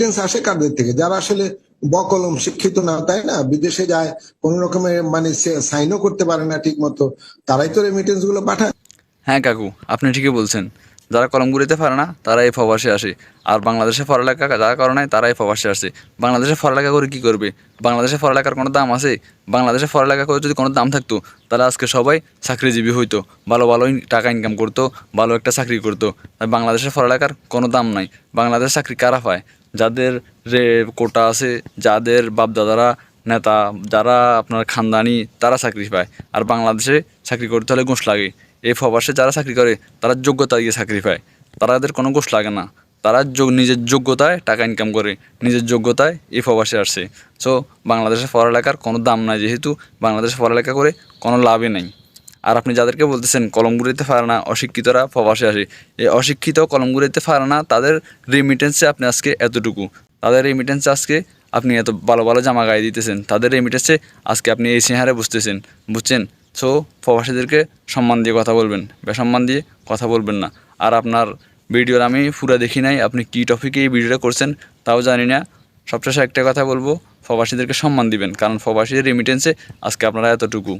Remittance আসে কাদের থেকে? যারা আসলে বকলম শিক্ষিত না, তাই না? বিদেশে যায়, কোন রকমের মানে সাইনও করতে পারে না ঠিক মতো তারাই তো রেমিটেন্সগুলো পাঠায়। হ্যাঁ কাকু, আপনি ঠিকই বলছেন। যারা কলম কলমগুড়িতে পারে না তারা এই প্রবাসে আসে। আর বাংলাদেশে পড়ালেখা যারা করে নাই তারা এই প্রবাসে আসে। বাংলাদেশে পড়ালেখা করে কি করবে? বাংলাদেশে পড়ালেখার কোনো দাম আছে? বাংলাদেশে পড়ালেখা করে যদি কোনো দাম থাকতো, তাহলে আজকে সবাই চাকরিজীবী হইতো, ভালো ভালো টাকা ইনকাম করতো, ভালো একটা চাকরি করতো। বাংলাদেশে পড়ালেখার কোনো দাম নাই। বাংলাদেশে চাকরি কারা পায়? যাদের রে কোটা আছে, যাদের বাপদাদারা নেতা, যারা আপনার খানদানি, তারা চাকরি পায়। আর বাংলাদেশে চাকরি করতে হলে ঘুষ লাগে। এই প্রবাসে যারা চাকরি করে, তারা যোগ্যতা দিয়ে চাকরি পায়। তাদের কোনো ঘুষ লাগে না। তারা নিজের যোগ্যতায় টাকা ইনকাম করে। নিজের যোগ্যতায় এই প্রবাসে আসছে সো বাংলাদেশে পড়ালেখার কোনো দাম নাই যেহেতু বাংলাদেশে পড়ালেখা করে কোনো লাভই নাই। আর আপনি যাদেরকে বলতেছেন কলমগুড়িতে পারে না, অশিক্ষিতরা প্রবাসে আসে। এই অশিক্ষিত কলমগুড়িতে পারে না, তাদের রেমিটেন্সে আপনি আজকে এতটুকু। তাদের রেমিটেন্সে আজকে আপনি এত ভালো ভালো জামা গায়ে দিতেছেন। তাদের রেমিটেন্সে আজকে আপনি এই সিহারে বুঝতেছেন। বুঝছেন? সো প্রবাসীদেরকে সম্মান দিয়ে কথা বলবেন। বেসম্মান দিয়ে কথা বলবেন না। আর আপনার ভিডিওর আমি পুরো দেখি নাই, আপনি কী টপিকে এই ভিডিওটা করছেন তাও জানি না। সবশেষে একটা কথা বলব, প্রবাসীদেরকে সম্মান দিবেন, কারণ প্রবাসীদের রেমিটেন্সে আজকে আপনারা এতটুকু।